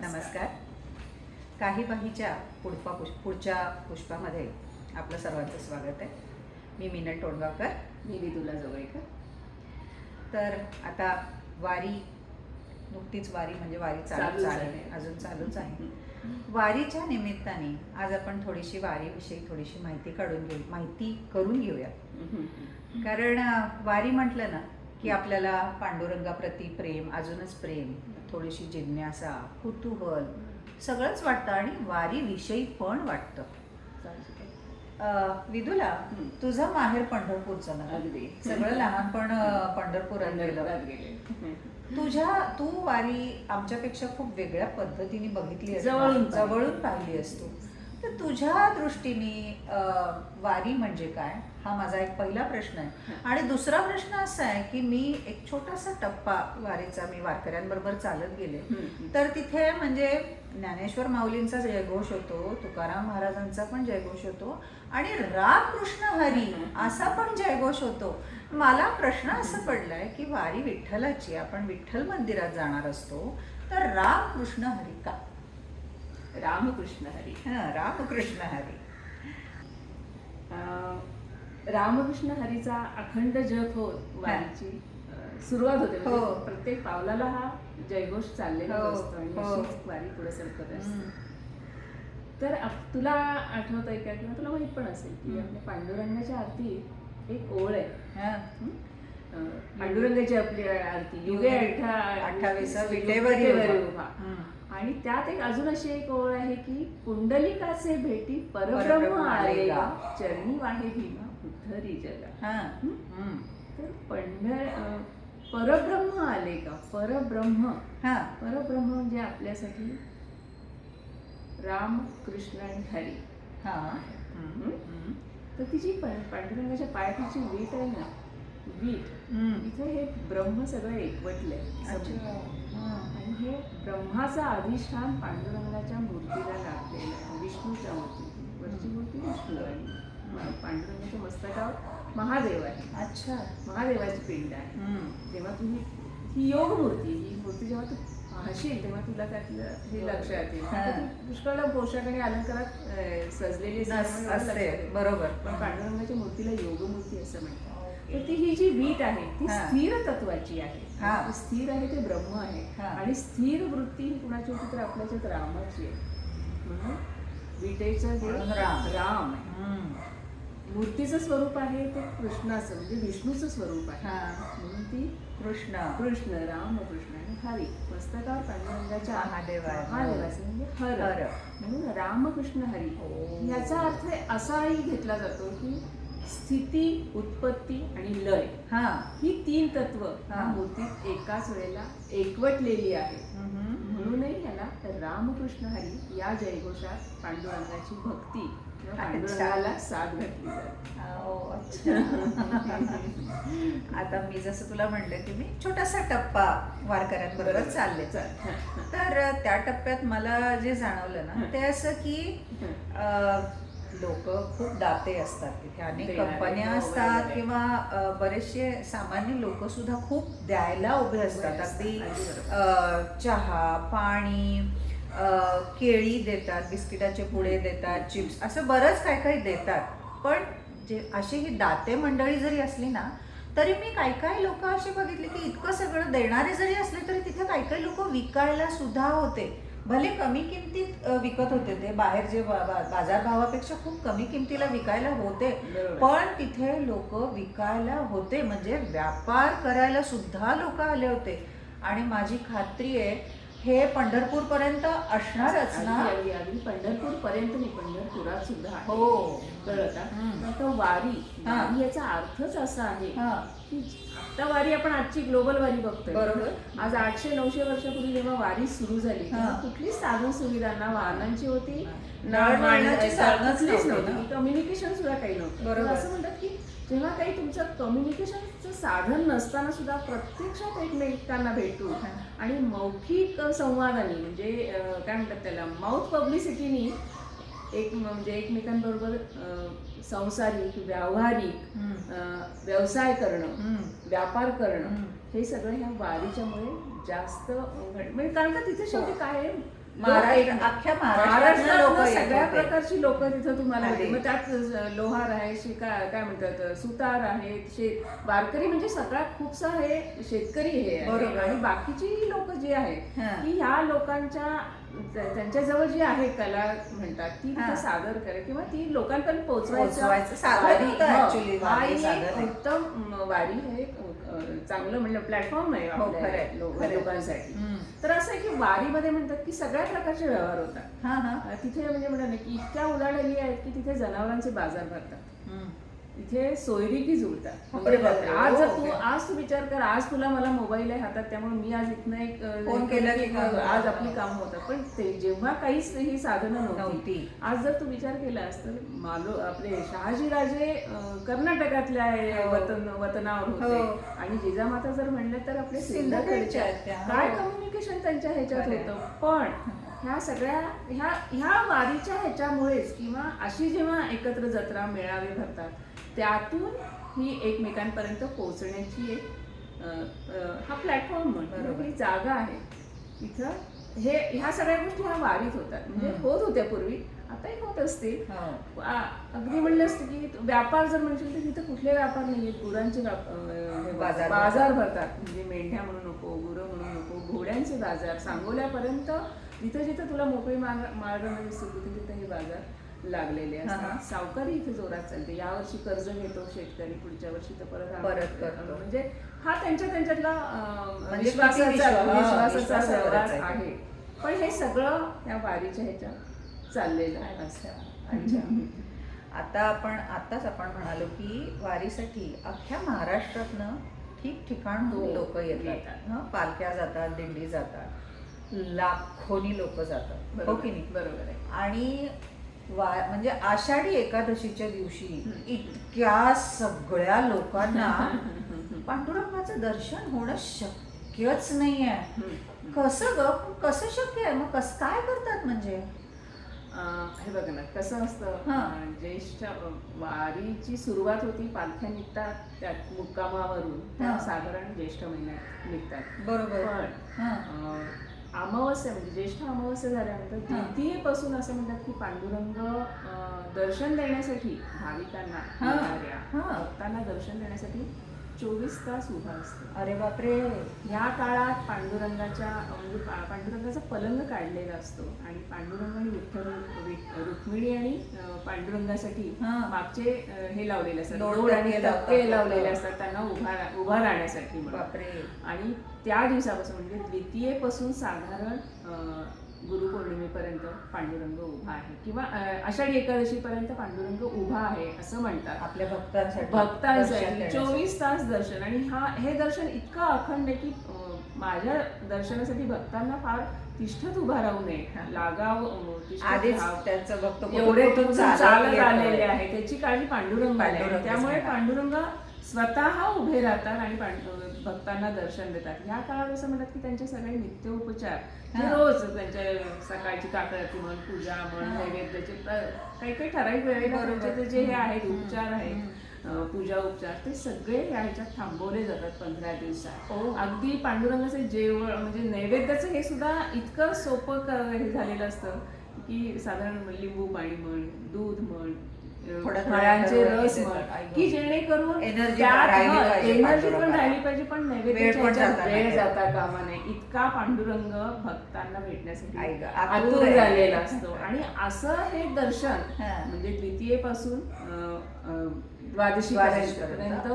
नमस्कार. काही बाहीच्या पुढपा पुष्प पुढच्या पुष्पामध्ये आपलं सर्वांचं स्वागत आहे. मी मीनल टोणगावकर. मी विदुला जोगळेकर. तर आता वारी नुकतीच वारी म्हणजे वारी चालूच आहे. अजून चालूच आहे. वारीच्या निमित्ताने आज आपण थोडीशी वारीविषयी थोडीशी माहिती काढून घेऊ माहिती करून घेऊया. कारण वारी म्हटलं ना की आपल्याला पांडुरंगाप्रती प्रेम अजूनच प्रेम. थोडीशी जिज्ञासा कुतूहल सगळंच वाटतं आणि वारीविषयी पण वाटतं विदुला. तुझं माहेर पंढरपूरचं ना अगदी. सगळं लहानपण पंढरपुरात गेलं तुझ्या तू वारी आमच्यापेक्षा खूप वेगळ्या पद्धतीने बघितली. जवळून पाहिली. जवळून पाहिली असतो तर तुझ्या दृष्टीने वारी म्हणजे काय हा माझा एक पहिला प्रश्न आहे. आणि दुसरा प्रश्न असा आहे की मी एक छोटासा टप्पा वारीचा मी वारकऱ्यांबरोबर चालत गेले. तर तिथे म्हणजे ज्ञानेश्वर माऊलींचा जयघोष होतो तुकाराम महाराजांचा पण जयघोष होतो आणि रामकृष्ण हरी असा पण जयघोष होतो. मला प्रश्न असा पडलाय की वारी विठ्ठलाची आपण विठ्ठल मंदिरात जाणार असतो तर रामकृष्ण हरी का? रामकृष्ण हरी. हं, रामकृष्ण हरी. रामकृष्ण हरीचा अखंड जप होत वारीची सुरुवात होते म्हणजे हो. प्रत्येक पावलाला हा जयघोष चाललेला हो, असतो आणि हो. अशीच वारी पुढे सरकत असते हं. तर तुला आठवत आहे का किंवा तुला माहीत पण असेल की हं. आपल्या पांडुरंगाच्या आरतीत एक ओळ आहे हं. हं? पांडुरंगाची आपली आरती युगे अठ्ठा अठ्ठावीसा विटेवरी उभा. हं. आणि त्यात एक अजून अशी एक ओळ आहे की पुंडलिकाचे भेटी परब्रह्म परब्रह्म आले आले गा. गा चरणी वाहे भीमा उद्धरी जगा. हं. तर पंढर परब्रह्म आले का? परब्रह्म. हं. परब्रह्म म्हणजे आपल्यासाठी राम कृष्ण आणि हरी. हं. तर तिची पण पांडुरंगाच्या पायाची वीट आहे ना? वीट. इथे हे ब्रह्म सगळं एकवटलंय. हं. आणि हे ब्रह्माचं अधिष्ठान पांडुरंगाच्या मूर्तीला लागलेलं आहे. विष्णूच्या मूर्ती वरची मूर्ती विष्णू आणि पांडुरंगाच्या मस्तकावर महादेव आहे अच्छा महादेवाची पिंड आहे हं. तेव्हा तुम्ही ही योग मूर्ती ही मूर्ती जेव्हा तू पाहशील तेव्हा तुला त्यातलं हे लक्षात येईल हा. आता ती पुष्कळ पोशाख आणि अलंकारात सजलेली असते, लक्षात येईल. बरोबर पण पांडुरंगाच्या मूर्तीला योगमूर्ती असं म्हणतात तर ती ही जी वीट आहे ती. स्थिर तत्वाची आहे हा. स्थिर आहे ते ब्रह्म आहे. आणि स्थिर वृत्ती ही कुणाची होती तर आपल्याच्यात रामाची आहे म्हणून विटेचं राम. राम आहे. मूर्तीचं स्वरूप आहे ते कृष्णाचं म्हणजे विष्णूचं स्वरूप आहे हं. म्हणून ती कृष्ण कृष्ण राम कृष्ण आणि हरी मस्तकावर पांडुरंगाच्या महादेव आहे. महादेवाचं म्हणजे हर हर. म्हणून रामकृष्ण हरी ओ. याचा अर्थ असाही घेतला जातो की स्थिती उत्पत्ती आणि लय हा ही तीन तत्व हा. मूर्तीत एकाच वेळेला एकवटलेली हम्म. म्हणूनही याला रामकृष्ण हरी या जयघोषात पांडुरंगाची भक्ती साथ घातली जाते ओ, अच्छा आता मी जसं तुला म्हणलं की मी छोटासा टप्पा वारकऱ्यांबरोबर चालले. तर त्या टप्प्यात मला जे जाणवलं ना ते असं की लोक खूप दाते असतात तिथे. अनेक कंपन्या हो, असतात. किंवा बरेचसे सामान्य लोक सुद्धा खूप द्यायला उभे असतात. अगदी चहा पाणी केळी देतात बिस्किटाचे पुडे देतात चिप्स असं बरंच काय काही देतात. पण जे अशी ही दाते मंडळी जरी असली ना तरी मी काही काही लोक असे बघितले की इतकं सगळं देणारे जरी असले तरी तिथे काही काही लोक विकायला सुद्धा होते. भले कमी किमतीत विकत होते ते बाहेर जे बाजारभावापेक्षा खूप कमी किमतीला विकायला होते. पण तिथे लोक विकायला होते म्हणजे व्यापार करायला सुद्धा लोक आले होते. आणि माझी खात्री आहे हे पंढरपूर पर्यंत असणारच ना पंढरपूर पर्यंत नाही पंढरपुरात सुद्धा आहे. हो कळलं का हम्म. आता वारी हा. वारी याचा अर्थच असा आहे हा की आता वारी आपण आजची ग्लोबल वारी बघतोय बरोबर. आज आठशे नऊशे वर्षापूर्वी जेव्हा वारी सुरू झाली हा. तेव्हा कुठलीच साधन सुविधा ना वाहनांची होती नळवळणाची साधनच नव्हती ना. कम्युनिकेशन सुद्धा काही नव्हतं बरोबर. असं म्हणतात की जेव्हा काही तुमचं कम्युनिकेशनचं साधन नसताना सुद्धा प्रत्यक्षात एकमेकांना भेटून हा. आणि मौखिक संवादाने म्हणजे काय म्हणतात त्याला माउथ पब्लिसिटीनी एक म्हणजे एकमेकांबरोबर सांसारिक व्यावहारिक व्यवसाय करणं. व्यापार करणं. हे सगळं ह्या वारीच्यामुळे जास्त म्हणजे कारण का तिथे शेवटी काय आहे महाराष्ट्र अख्ख्या लोक सगळ्या प्रकारची लोक तिथं तुम्हाला. मग त्यात लोहार आहे शिका काय म्हणतात सुतार आहेत शेत वारकरी म्हणजे सगळ्यात खूपसा हे शेतकरी हे आहे. आणि बाकीची लोक जी आहेत. की ह्या लोकांच्या त्यांच्याजवळ जी आहे कला म्हणतात ती सादर करा किंवा ती लोकांपर्यंत पोहोचवायचं आहे. उत्तम वारी हे चांगलं म्हणलं प्लॅटफॉर्म आहे हो, लो- खरंय. लोकांसाठी. तर असं आहे की वारीमध्ये म्हणतात की सगळ्या प्रकारचे व्यवहार होतात. हा हा. तिथे म्हणजे म्हणा ना की इतक्या उलाढाली आहेत की तिथे जनावरांचे बाजार भरतात. इथे सोयरीकी जुळतात आज जर. तू आज तू विचार कर आज तुला मला मोबाईल आहे हातात त्यामुळे मी आज इथनं एक फोन केला की होतं. आज आपली कामं होतात पण ते जेव्हा काहीच ही साधनं नव्हती. आज जर तू विचार केलास तर मालो आपले शहाजीराजे कर्नाटकातल्या आहे, हो. वतन वतनावर होते हो. आणि जिजामाता जर म्हणलं तर आपले सिंधुकडच्या. काय हो. कम्युनिकेशन त्यांच्या ह्याच्यात. होतं पण ह्या सगळ्या ह्या ह्या वारीच्या ह्याच्यामुळेच किंवा अशी जेव्हा एकत्र जत्रा मेळावे भरतात त्यातून ही एकमेकांपर्यंत पोहोचण्याची एक हा प्लॅटफॉर्म म्हणतो. ही जागा आहे इथं हे ह्या सगळ्या गोष्टी ह्या वारीत होतात म्हणजे. होत होत्या पूर्वी आताही होत असतील हो. अगदी म्हणलं असतं की व्यापार जर म्हणशील तर तिथं कुठले व्यापार नाहीये गुरांचे बाजार भरतात म्हणजे मेंढ्या म्हणू नको गुरं म्हणू नको घोड्यांचे बाजार सांगोल्यापर्यंत जिथं जिथं तुला मोकळी मार्ग मार्ग दिसतो तिथे तिथे हे बाजार लागलेले. असतात सावकारी इथे जोरात चालते. यावर्षी कर्ज घेतो शेतकरी पुढच्या वर्षी तर परत परत करतो. म्हणजे हा त्यांच्या त्यांच्यातला म्हणजे विश्वासाचा हा, व्यवहार आहे. पण हे सगळं या वारीच्या ह्याच्यात चाललेलं आहे. अच्छा. आता आपण आताच आपण म्हणालो की वारीसाठी अख्ख्या महाराष्ट्रातनं ठिकठिकाणहून हो, लोक येतात. पालख्या जातात दिंडी जातात. लाखोनी लोक जातात. हो की नाही? बरोबर आहे. आणि वा म्हणजे आषाढी एकादशीच्या दिवशी. इतक्या सगळ्या लोकांना पांडुरंगाचं दर्शन होणं शक्यच नाहीये. हम्म. कसं ग? कसं शक्य आहे? मग कसं काय करतात म्हणजे? हे बघ ना कसं असतं? ज्येष्ठ वारीची सुरुवात होती पालख्या निघतात त्यात मुक्कामावरून. त्या. साधारण ज्येष्ठ महिन्यात निघतात. बरोबर. अमावस्या म्हणजे ज्येष्ठ अमावस्या झाल्यानंतर. द्वितीयेपासून असं म्हणतात की पांडुरंग दर्शन देण्यासाठी भाविकांना. भक्तांना दर्शन देण्यासाठी चोवीस तास उभा असतो अरे बापरे या काळात पांडुरंगाच्या म्हणजे पा- पांडुरंगाचा पलंग काढलेला असतो आणि पांडुरंग आणि विठ्ठल वि- रुक्मिणी आणि अं, पांडुरंगासाठी हा. मागचे अं, हे लावलेले असतात आणि लावतात. टक्के लावलेले असतात त्यांना उभा उभा राहण्यासाठी म्हणून. बापरे आणि त्या दिवसापासून म्हणजे द्वितीयेपासून साधारण अं, गुरुपौर्णिमेपर्यंत पांडुरंग उभा आहे किंवा आषाढी एकादशीपर्यंत पांडुरंग उभा आहे असं म्हणतात आपल्या भक्तांसाठी भक्तांसाठी. चोवीस तास दर्शन आणि हा हे दर्शन इतकं अखंड आहे की माझ्या दर्शनासाठी भक्तांना फार तिष्ठत उभा राहू नये लागाव आधीच. त्यांचं भक्त एवढे चालत. आलेले आहे त्याची काळजी पांडुरंग पांडुरंगच त्यामुळे. पांडुरंग स्वतः उभे राहतात आणि पांडु- भक्तांना दर्शन देतात ह्या काळात असं म्हणतात की त्यांचे सगळे नित्य उपचार. रोज त्यांच्या सकाळची काकडाची म्हण पूजा म्हण. नैवेद्याचे काही काही ठराविक वेळेला जे हे आहेत. उपचार आहेत पूजा उपचार ते सगळे ह्याच्यात थांबवले जातात पंधरा दिवसात हो. अगदी पांडुरंगाचे जेवण म्हणजे नैवेद्याचं हे सुद्धा इतकं सोपं हे झालेलं असतं की साधारण लिंबू पाणी म्हण दूध म्हण फळांचे रस. म्हण. की जेणेकरून एनर्जी पण. राहिली पाहिजे पण वेळ नैवेद्याच्या जाता वेळ नाही. जाता कामा नये इतका पांडुरंग भक्तांना भेटण्यासाठी आतुर. झालेला असतो आणि असं हे दर्शन. म्हणजे द्वितीयेपासून द्वादशी पर्यंत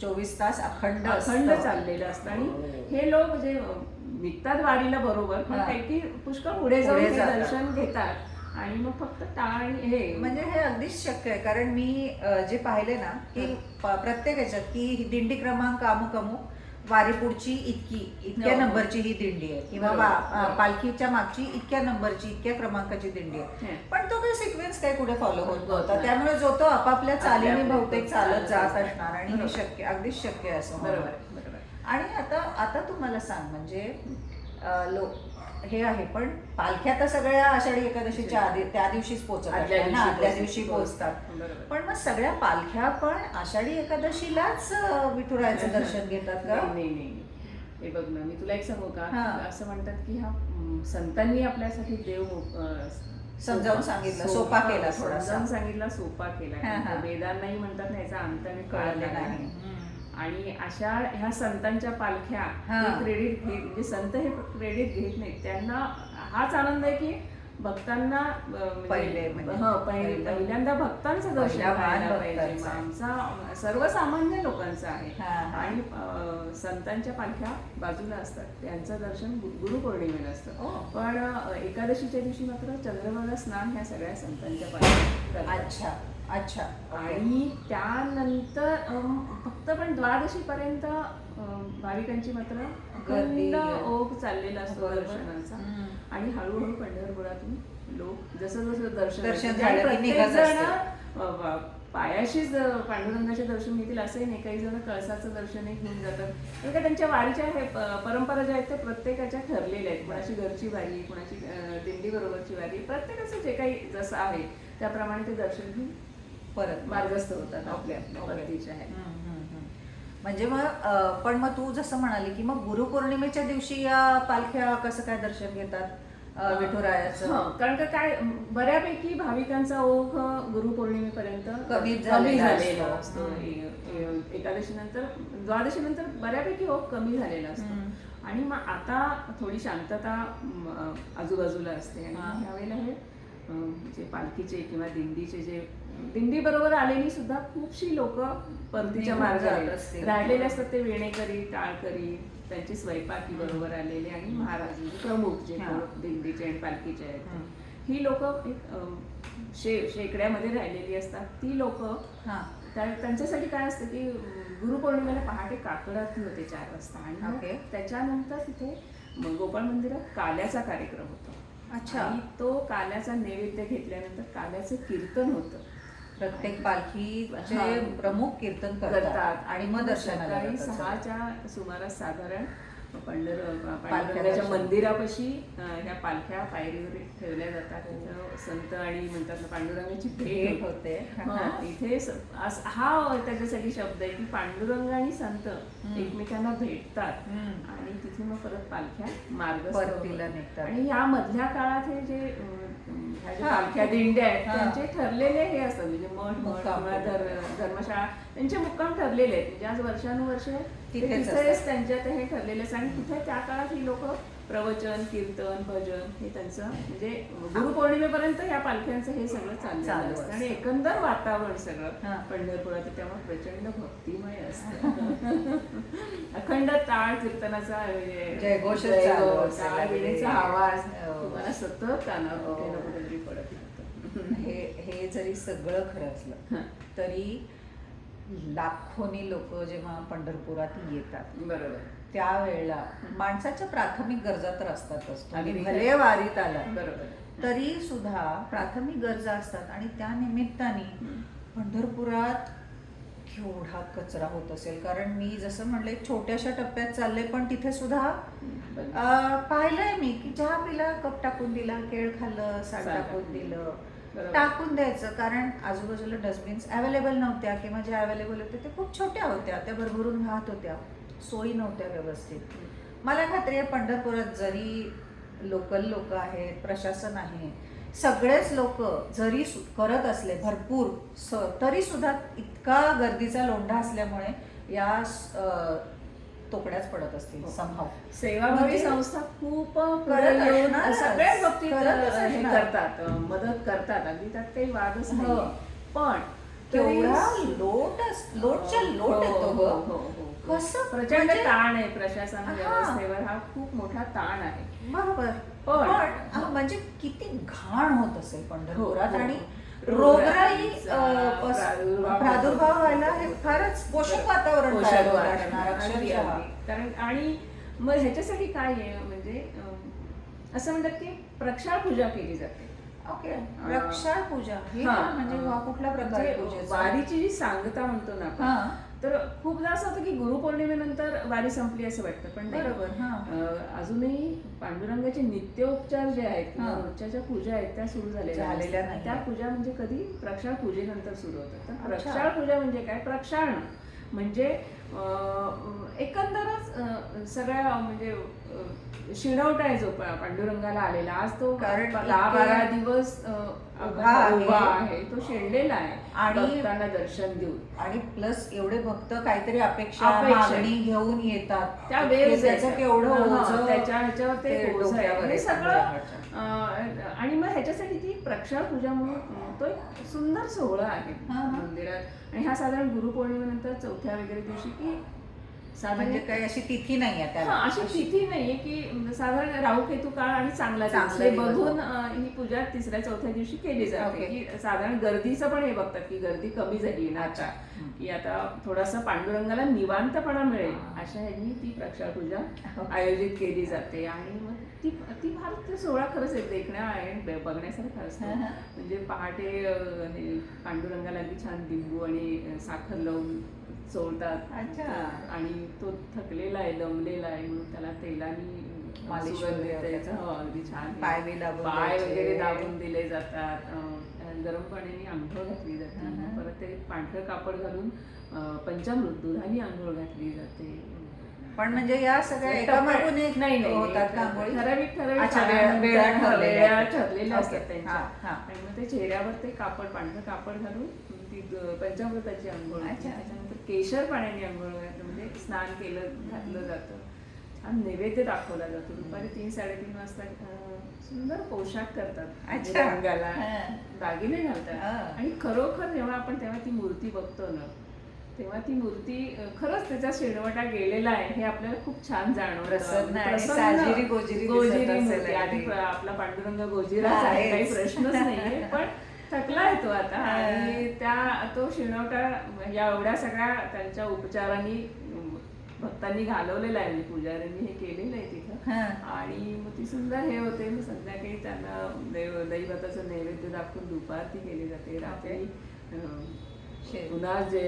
चोवीस तास अखंड अखंड. चाललेलं असतं आणि हो. लोक जे निघतात वारीला बरोबर पण. काही पुष्कळ पुढे जाऊन. दर्शन घेतात आणि मग फक्त टाळ आणि हे म्हणजे हे अगदीच शक्य आहे कारण मी अ, जे पाहिले ना की प- प्रत्येक ह्याच्यात की ही दिंडी क्रमांक अमुक अमुक वारी पुढची इतकी इतक्या हो. नंबरची ही दिंडी आहे किंवा बरोबर, वा- अ, बरोबर. पालखीच्या मागची इतक्या नंबरची इतक्या क्रमांकाची दिंडी आहे हे. पण तो काही सिक्वेन्स काही कुठे फॉलो होत होत नव्हता नाही. त्यामुळे जो तो आपापल्या चालीने आपल्या- बहुतेक चालत जात. असणार आणि हे बरोबर. शक्य अगदीच शक्य आहे असं बरोबर. आणि आता आता तू मला सांग म्हणजे अ, लो हे आहे पण पालख्या तर सगळ्या आषाढी एकादशीच्या आधी त्या दिवशीच असतात ना दिवशी आदल्या दिवशी पोहोचतात. बरोबर. पण मग सगळ्या पालख्या पण आषाढी एकादशीलाच विठुरायाचं दर्शन घेतात का? नाही नाही हे बघ ना मी तुला एक सांगू का? हा. असं म्हणतात की हा संतांनी आपल्यासाठी देव समजावून सांगितलं, सोपा केला थोडासा. समजावून सांगितला सोपा केला. वेदांनाही म्हणतात ना याचा अंत कळलं नाही. आणि अशा ह्या संतांच्या पालख्या हा. हे क्रेडिट घेत म्हणजे संत हे क्रेडिट घेत नाहीत त्यांना हाच आनंद आहे की भक्तांना म्हणजे- पहिले म्हणजे हो, पहिलं. पहिल्यांदा भक्तांचं दर्शन पाहिजे. आमचा सर्वसामान्य लोकांचा आहे हा, हा. आणि संतांच्या पालख्या बाजूला असतात त्यांचं दर्शन गु- गुरुपौर्णिमेला असतं ओ. पण एकादशीच्या दिवशी मात्र चंद्रभागा स्नान ह्या सगळ्या संतांच्या पालख्या. अच्छा अच्छा आणि त्यानंतर फक्त पण द्वादशी पर्यंत भाविकांची मात्र. अखंड ओघ चाललेला असतो. दर्शनाचा. आणि हळूहळू पंढरपुरातून लोक जसं जसं दर्शन दर्शन की जण पायाशीच पांडुरंगाचे दर्शन घेतील असंही नाही काही जण कळसाचं दर्शनही घेऊन जातात म्हणजे काय त्यांच्या वारीच्या हे परंपरा ज्या आहेत त्या प्रत्येकाच्या ठरलेल्या आहेत कोणाची घरची वारी कोणाची दिंडी बरोबरची वारी प्रत्येकाचं जे काही जसं आहे त्याप्रमाणे ते दर्शन घेऊन परत मार्गस्थ होतात आपल्या आहेत हम्म. म्हणजे मग पण मग तू जसं म्हणाली की मग गुरुपौर्णिमेच्या दिवशी या पालख्या कसं काय दर्शन घेतात विठुरायाचं कारण का काय बऱ्यापैकी भाविकांचा ओघ गुरुपौर्णिमेपर्यंत कमी कमी झालेला असतो. असतो हं. ए- ए- एकादशीनंतर द्वादशीनंतर बऱ्यापैकी ओघ कमी झालेला असतो. आणि मग आता थोडी शांतता आजूबाजूला असते आणि. त्यावेळेला हे जे पालखीचे किंवा दिंडीचे जे दिंडी बरोबर आलेली सुद्धा खूपशी लोक परतीच्या असतील. राहिलेले असतात ते वेणेकरी टाळकरी त्यांची स्वयंपाकी बरोबर आलेले आणि महाराज म्हणजे प्रमुख जे दिंडीचे आणि पालखीचे आहेत हं. लोक शे शेकड्यामध्ये राहिलेली असतात ती लोक हा त्यांच्यासाठी काय असतं की गुरुपौर्णिमेला पहाटे काकडात होते चार वाजता आणि. त्याच्यानंतर तिथे गोपाळ मंदिरात काल्याचा कार्यक्रम होतो अच्छा. तो काल्याचा नैवेद्य घेतल्यानंतर काल्याचं कीर्तन होतं प्रत्येक पालखीचे. प्रमुख कीर्तन करतात आणि मग दर्शनाला जातात. सहाच्या सुमारास साधारण पंढर पांडुरंगाच्या. मंदिरापाशी ह्या पालख्या पायरीवर ठेवल्या जातात तिथं संत आणि म्हणतात ना पांडुरंगाची भेट होते हं, इथे हा त्याच्यासाठी शब्द आहे की पांडुरंग आणि संत. एकमेकांना भेटतात. आणि तिथे मग परत पालख्या मार्ग परतीला निघतात. आणि या मधल्या काळात हे जे ह्या हा. पालख्या दिंड्या आहेत हा. त्यांचे ठरलेले हे असतात म्हणजे मठ मठ धर्मशाळा त्यांचे मुक्काम ठरलेले आहेत म्हणजे आज वर्षानुवर्ष तिथेच. त्यांच्यात हे ठरलेले असतात आणि तिथे त्या काळात ही लोक प्रवचन कीर्तन भजन हे त्यांचं म्हणजे गुरुपौर्णिमेपर्यंत या पालख्यांचं हे सगळं चालू चाललेलं असतं आणि असतं. एकंदर वातावरण हा. सगळं पंढरपुरात त्यामुळे प्रचंड भक्तिमय असतं अखंड टाळ कीर्तनाचा म्हणजे जयघोषच जयघोष, चालू असेल. टाळ विणेचा आवाज हो. तुम्हाला सतत कानावर हो. कुठे ना कुठेतरी पडत राहतो. हे हे जरी सगळं खरं असलं हं. तरी लाखोनी लोक जेव्हा पंढरपुरात येतात. बरोबर. त्यावेळेला माणसाच्या प्राथमिक गरजा तर असतातच. भले वारीत आला बरोबर. तरी सुद्धा प्राथमिक गरजा असतात आणि त्या निमित्ताने. पंढरपुरात केवढा कचरा होत असेल? कारण मी जसं म्हणले छोट्याशा टप्प्यात चालले पण तिथे सुद्धा पाहिलंय मी की चहा पिला कप टाकून दिला केळ खाल्लं साड टाकून. दिलं. टाकून द्यायचं कारण आजूबाजूला डस्टबिन्स अवेलेबल नव्हत्या किंवा ज्या अवेलेबल होत्या त्या खूप छोट्या होत्या. त्या भरभरून वाहत होत्या. सोयी नव्हत्या व्यवस्थित. मला खात्री आहे पंढरपुरात जरी लोकल लोक आहेत प्रशासन आहे सगळेच लोक जरी सु- करत असले भरपूर स तरी सुद्धा इतका गर्दीचा लोंढा असल्यामुळे या तोकड्याच पडत असतील हो. संभाव सेवाभावी म्हणजे संस्था खूप. सगळ्याच बाबतीत हे. करतात मदत करतात अगदी त्यात काही वादच हो. नाही पण केवढा लोट लोटच्या लोट हो, येतो हो, हो, हो. कसं प्रचंड म्हणजे- ताण आहे प्रशासन हा. व्यवस्थेवर हा खूप मोठा ताण आहे बरोबर पण- हा, म्हणजे किती घाण होत असेल पंढरपुरात हो, हो. आणि रोगराई अं, पस- प्रादुर्भाव. व्हायला हे फारच पोषक वातावरण पोषक तयार होत. वातावरण. असणार अगदी, अक्षरशः अगदी. कारण आणि मग ह्याच्यासाठी काय आहे? म्हणजे अं, असं म्हणतात की प्रक्षाळ पूजा केली जाते. ओके. रक्षाळ पूजा. हे हा. म्हणजे हा कुठल्या प्रकारे म्हणजे पूजेचा? वारीची जी सांगता म्हणतो ना हा. आपण तर खूपदा असं होतं की गुरुपौर्णिमेनंतर वारी संपली असं वाटतं पण नाही. बरोबर अजूनही पांडुरंगाचे नित्योपचार जे आहेत हा. रोजच्या ज्या पूजा आहेत त्या सुरू झालेल्या झालेल्या. नाहीत. त्या पूजा म्हणजे कधी प्रक्षाळ पूजेनंतर सुरू होतात तर. प्रक्षाळ पूजा म्हणजे काय प्रक्षाळन म्हणजे एकंदरच सगळ्या म्हणजे अं, शिणवट आहे जो पांडुरंगाला आलेला आज तो कारण दहा बारा दिवस उभा आहे. उभा आहे. तो शेंडलेला आहे. आणि- भक्तांना दर्शन देऊन. आणि प्लस एवढे भक्त काहीतरी अपेक्षा. मागणी घेऊन येतात. त्या वेळेस त्याचं केवढं त्याच्या ह्याच्यावर ते हे सगळं आणि मग ह्याच्यासाठी ती प्रक्षाळ पूजा म्हणून तो एक सुंदर सोहळा आहे. मंदिरात. आणि हा साधारण गुरुपौर्णिमेनंतर चौथ्या वगैरे दिवशी की म्हणजे काही अशी तिथी नाही आहे त्याला. हा अशी तिथी नाहीये की साधारण राहू केतू काळ आणि चांगला चांगला हे. बघून अं, ही पूजा तिसऱ्या चौथ्या दिवशी केली जाते. की साधारण गर्दीचं पण हे बघतात की गर्दी कमी झाली ना आता. की आता थोडासा पांडुरंगाला निवांतपणा मिळेल. अशा ह्यानी ती प्रक्षाळ पूजा आयोजित केली जाते. आणि मग ती ती फार ते सोहळा खरंच एक देखण्या आहे आणि बघण्यासारखं असतं हा, हा. म्हणजे पहाटे हे पांडुरंगाला अगदी छान लिंबू आणि साखर लावून चोळतात अच्छा. आणि तो थकलेला आहे दमलेला आहे म्हणून त्याला तेलानी मालिश वगैरे. हो, अगदी छान पाय. वगैरे दाबून दिले जातात गरम पाण्याने आंघोळ घातली जाते. परत ते पांढरं कापड घालून पंचामृत दुधाने आंघोळ घातली जाते पण म्हणजे या सगळ्या टप्प्या- एका मागून एक नाही होतात? ठराविक ठरलेल्या असतात. त्यांच्या. आणि मग ते चेहऱ्यावर ते कापड पांढरं कापड घालून ती पंचामृताची आंघोळ केशर पाण्याने आंघोळ म्हणजे स्नान केलं घातलं जातं छान नैवेद्य दाखवला जातो दुपारी तीन साडेतीन वाजता सुंदर पोशाख करतात अच्छा. रंगाला हा. दागिने घालतात. आणि खरोखर जेव्हा आपण तेव्हा ती मूर्ती बघतो ना तेव्हा ती मूर्ती खरंच त्याचा शेणवटा गेलेला आहे हे आपल्याला खूप छान जाणवतं आणि गोजिरी गोजिरी आधी आपला पांडुरंग गोजिराच हा, आहे काही. प्रश्नच नाहीये पण थकला येतो आता. हा. आणि त्या तो शिणवटा या एवढ्या सगळ्या त्यांच्या उपचारांनी भक्तांनी घालवलेला आहे. म्हणजे पुजाऱ्यांनी हे केलेलं आहे तिथं. आणि मग ती सुंदर हे होते. मग संध्याकाळी त्यांना देव दैवताचं नैवेद्य दाखवून दुपारती केली जाते. रात्री पुन्हा जे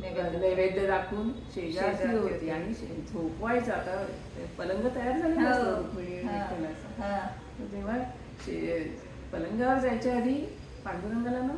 नैवेद्य. दाखवून शेजारती होती. आणि झोपवायचं आता. ते पलंग तयार असतो हो. तेव्हा पलंगावर जायच्या आधी पांडुरंगाला ना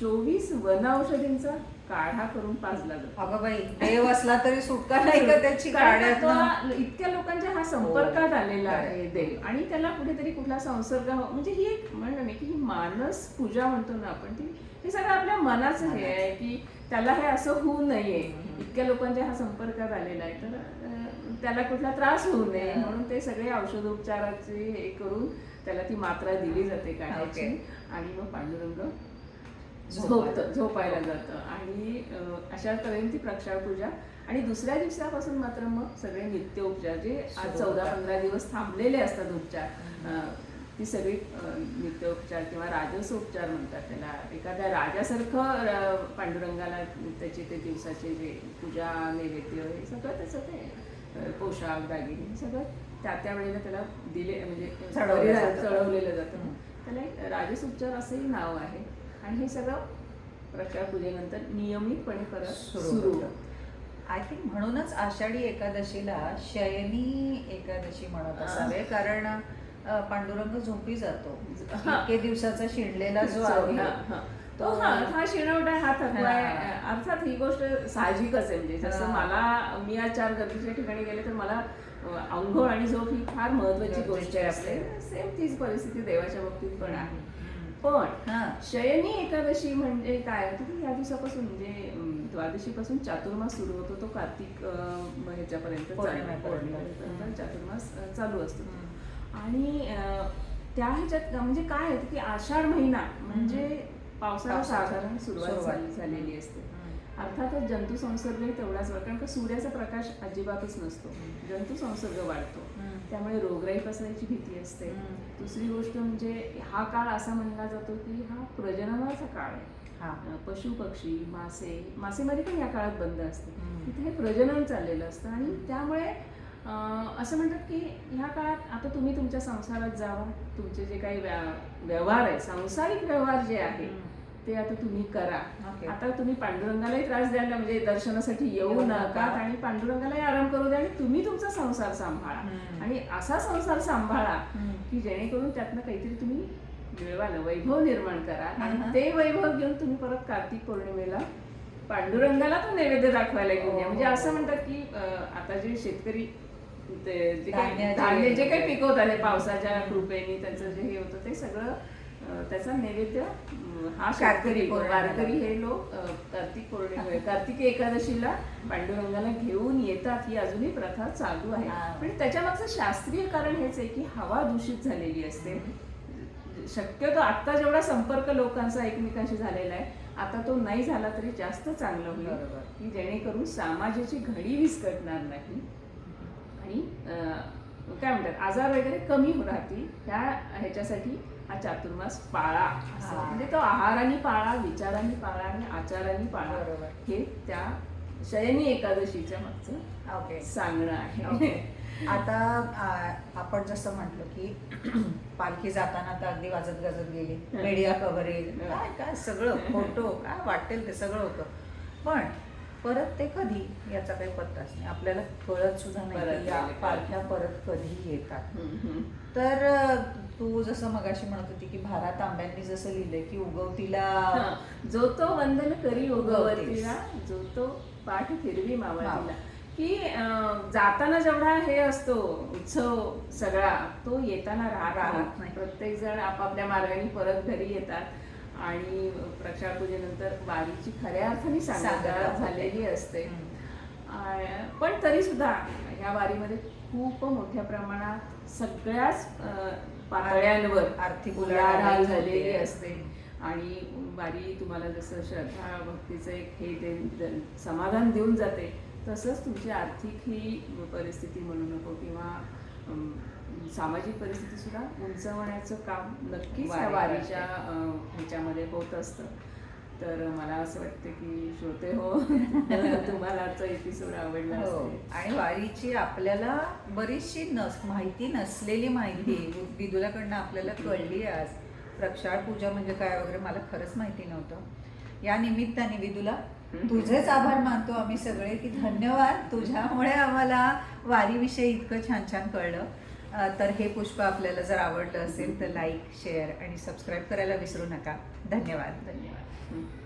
चोवीस वन औषधींचा काढा करून पाजला जातो. अगं बाई देव असला तरी सुटका नाही का त्याची कारण इतक्या लोकांच्या हा संपर्कात हो. आलेला आहे. देव. आणि त्याला कुठेतरी कुठला संसर्ग हो- म्हणजे ही एक म्हणलं नाही की ही मानस पूजा म्हणतो ना आपण ती हे सगळं आपल्या मनाचं हे आहे की त्याला हे असं होऊ नये. इतक्या लोकांच्या हा संपर्कात आलेला आहे. तर त्याला कुठला त्रास होऊ नये. म्हणून ते सगळे औषधोपचाराचे हे करून त्याला ती मात्रा दिली जाते काढायची. आणि मग पांडुरंग. झोपतं झोपायला जातं आणि अशा तऱ्हेने ती प्रक्षाळ पूजा आणि दुसऱ्या दिवसापासून मात्र मग सगळे नित्य उपचार जे आज चौदा. पंधरा दिवस थांबलेले असतात उपचार ती सगळी नित्य उपचार किंवा राजस उपचार म्हणतात त्याला एखाद्या राजासारखं पांडुरंगाला त्याचे ते दिवसाचे जे पूजा नैवेद्य हे सगळं त्याचं ते पोशाख दागिने सगळं त्या त्या वेळेला त्याला दिले म्हणजे. चढवलेलं जातं. त्याला एक राजस उपचार असंही नाव आहे आणि हे सगळं प्रचार पूजेनंतर नियमितपणे परत सुरू. आय थिंक म्हणूनच आषाढी एकादशीला शयनी एकादशी म्हणत. असावे कारण पांडुरंग झोपी जातो. इतके दिवसाचा शिणलेला जो आहे. तो हा हा शिणवटा हा थकवा आहे. अर्थात ही गोष्ट साहजिकच आहे म्हणजे जसं. मला मी आज चार गर्दीच्या ठिकाणी गेले तर मला अ, आंघोळ आणि झोप ही फार महत्वाची गोष्ट आहे. आपले सेम तीच परिस्थिती देवाच्या बाबतीत पण आहे पण हा. शयनी एकादशी म्हणजे काय होतं की या दिवसापासून म्हणजे द्वादशीपासून चातुर्मास सुरू होतो तो कार्तिक ह्याच्यापर्यंत. चातुर्मास चालू असतो. आणि त्या ह्याच्यात म्हणजे काय होतं की आषाढ महिना म्हणजे पावसाला साधारण सुरुवात सुरुवात. झाली- झालेली असते. अर्थातच जंतू संसर्गही तेवढाच वाढतो कारण का सूर्याचा प्रकाश अजिबातच नसतो जंतू संसर्ग वाढतो. त्यामुळे रोगराई पसरायची भीती असते. दुसरी गोष्ट म्हणजे हा काळ असा म्हणला जातो की हा प्रजननाचा काळ आहे हा. पशु पक्षी मासे मासेमारी पण या काळात बंद असते. तिथे हे प्रजनन चाललेलं असतं आणि त्यामुळे असं म्हणतात की ह्या काळात आता तुम्ही तुमच्या संसारात जावा तुमचे जे काही व्या- व्यवहार आहे सांसारिक व्यवहार जे आहे ते आता तुम्ही करा. आता तुम्ही पांडुरंगालाही त्रास द्यायला म्हणजे दर्शनासाठी येऊ नका. आणि पांडुरंगालाही आराम करू द्या आणि तुम्ही तुमचा संसार सांभाळा. आणि असा संसार सांभाळा. की जेणेकरून त्यातनं काहीतरी तुम्ही मिळवाल वैभव निर्माण करा. आणि ते वैभव घेऊन तुम्ही परत कार्तिक पौर्णिमेला पांडुरंगाला तो नैवेद्य दाखवायला घेऊन या. म्हणजे असं म्हणतात की आता जे शेतकरी ते जे काही धान्य जे काही पिकवतात हे पावसाच्या कृपेने त्यांचं जे हे होतं ते सगळं त्याचा नैवेद्य हा शेतकरी पौर्णिमेला. वारकरी हे लोक कार्तिक पौर्णिमे कार्तिकी एकादशीला पांडुरंगाला घेऊन येतात ही अजूनही प्रथा चालू आहे. पण त्याच्यामागचं शास्त्रीय कारण हेच आहे की हवा दूषित झालेली असते शक्यतो आता जेवढा संपर्क लोकांचा एकमेकांशी झालेला आहे आता तो नाही झाला तरी जास्त चांगलं होईल बरोबर. की जेणेकरून समाजाची घडी विस्कटणार नाही आणि काय म्हणतात आजार वगैरे कमी राहतील ह्या ह्याच्यासाठी हा चातुर्मास पाळा. म्हणजे तो आहाराने पाळा विचारांनी पाळा आणि आचारांनी पाळा बरोबर. हे त्या शयनी एकादशीच्या मागचं ओके सांगणं आहे. आता आपण जसं म्हटलं की पालखी जाताना तर अगदी वाजत गाजत गेली. Media coverage. काय काय सगळं फोटो काय वाटेल ते सगळं होतं पण परत ते कधी याचा काही पत्ताच नाही आपल्याला कळत सुद्धा नाही की या. पालख्या परत कधी येतात. तर तू जसं मगाशी म्हणत होती की भारा तांब्यांनी जसं लिहिलंय की उगवतीला. जो तो वंदन करी. उगवतीला जो तो पाठ फिरवी मावळतीला मावळ. की जाताना जेवढा हे असतो उत्सव सगळा तो येताना राहत नाही. प्रत्येक जण आपापल्या मार्गाने परत घरी येतात आणि प्रक्षाळ पूजेनंतर वारीची खऱ्या अर्थाने सांगता. झालेली असते पण तरी सुद्धा ह्या वारीमध्ये खूप मोठ्या प्रमाणात सगळ्याच पातळ्यांवर आर्थिक उलाढाल झालेली. असते आणि वारी तुम्हाला जसं श्रद्धा भक्तीचं एक हे दे समाधान देऊन जाते तसंच तुमची आर्थिक ही परिस्थिती म्हणू नको किंवा सामाजिक परिस्थिती सुद्धा उंचवण्याचं काम नक्कीच या वारी वारीच्या ह्याच्यामध्ये होत असतं. तर मला असं वाटतं की श्रोते हो तुम्हाला आजचा एपिसोड आवडला हो. आणि वारीची आपल्याला बरीचशी नस माहिती नसलेली माहिती विदुलाकडनं आपल्याला कळली आज. प्रक्षाळ पूजा म्हणजे काय वगैरे मला खरंच माहिती नव्हतं. या निमित्ताने विदुला तुझेच आभार मानतो आम्ही सगळे की धन्यवाद. तुझ्यामुळे आम्हाला वारीविषयी इतकं छान छान कळलं. तर हे पुष्प आपल्याला जर आवडलं असेल तर लाईक शेअर आणि सबस्क्राईब करायला विसरू नका. धन्यवाद. धन्यवाद.